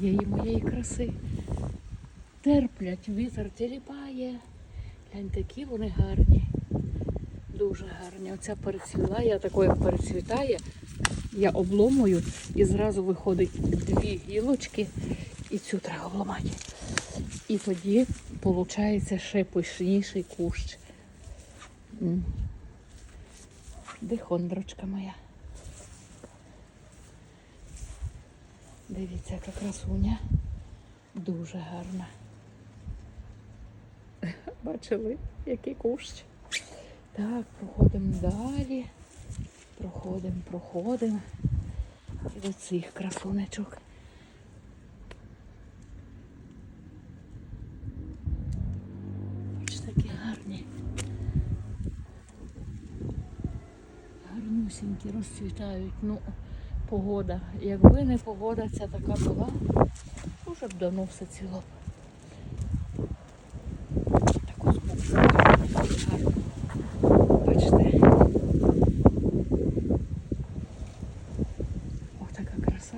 цієї моєї краси. Терплять, вітер тіліпає. Гляньте, які вони гарні. Дуже гарні. Оця перецвіла, я такою перецвітає, я обломую і зразу виходить дві гілочки, і цю треба обламати. І тоді виходить ще пишніший кущ. Дихондрочка моя. Дивіться, яка красуня. Дуже гарна. Бачили, який кущ. Так, проходимо далі. Проходимо, проходимо. І до цих красунечок. Бачите, такі гарні. Гарнюсінькі розцвітають. Ну, погода. Якби не погода ця така була, вже б давно все ціло. Так ось гарно. Бачите? Ось така краса.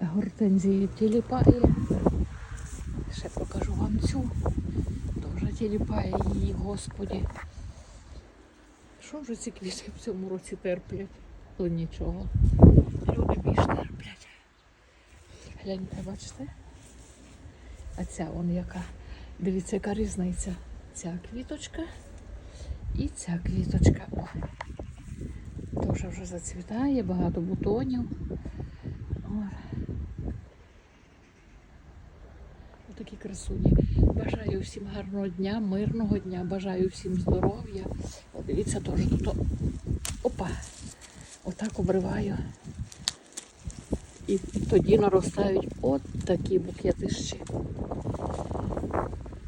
Гортензію тіліпає. Ще покажу вам цю. Дуже тіліпає її, господі. Що вже ці квіти в цьому році терплять? Але нічого. Люди більш терплять. Гляньте, бачите? А ця вон яка. Дивіться, яка різниця. Ця квіточка і ця квіточка. О. Теж вже зацвітає, багато бутонів. О. Отакі красуні. Бажаю всім гарного дня, мирного дня, бажаю всім здоров'я. Дивіться, теж тут. Опа! Отак обриваю. І тоді наростають от такі букетищі.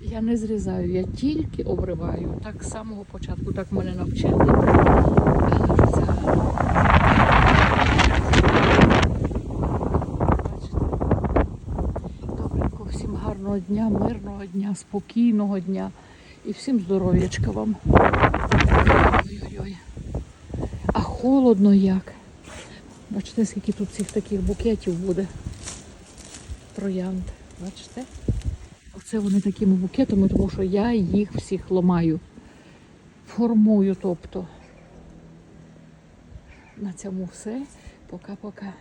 Я не зрізаю, я тільки обриваю. Так з самого початку, так мене навчили. Але вже це гарно. Бачите? Добренько, всім гарного дня, мирного дня, спокійного дня і всім здоров'ячка вам. Ой-ой-ой. А холодно як. Бачите, скільки тут цих таких букетів буде. Троянд. Бачите? Оце вони такими букетами, тому що я їх всіх ламаю. Формую, тобто. На цьому все. Пока-пока.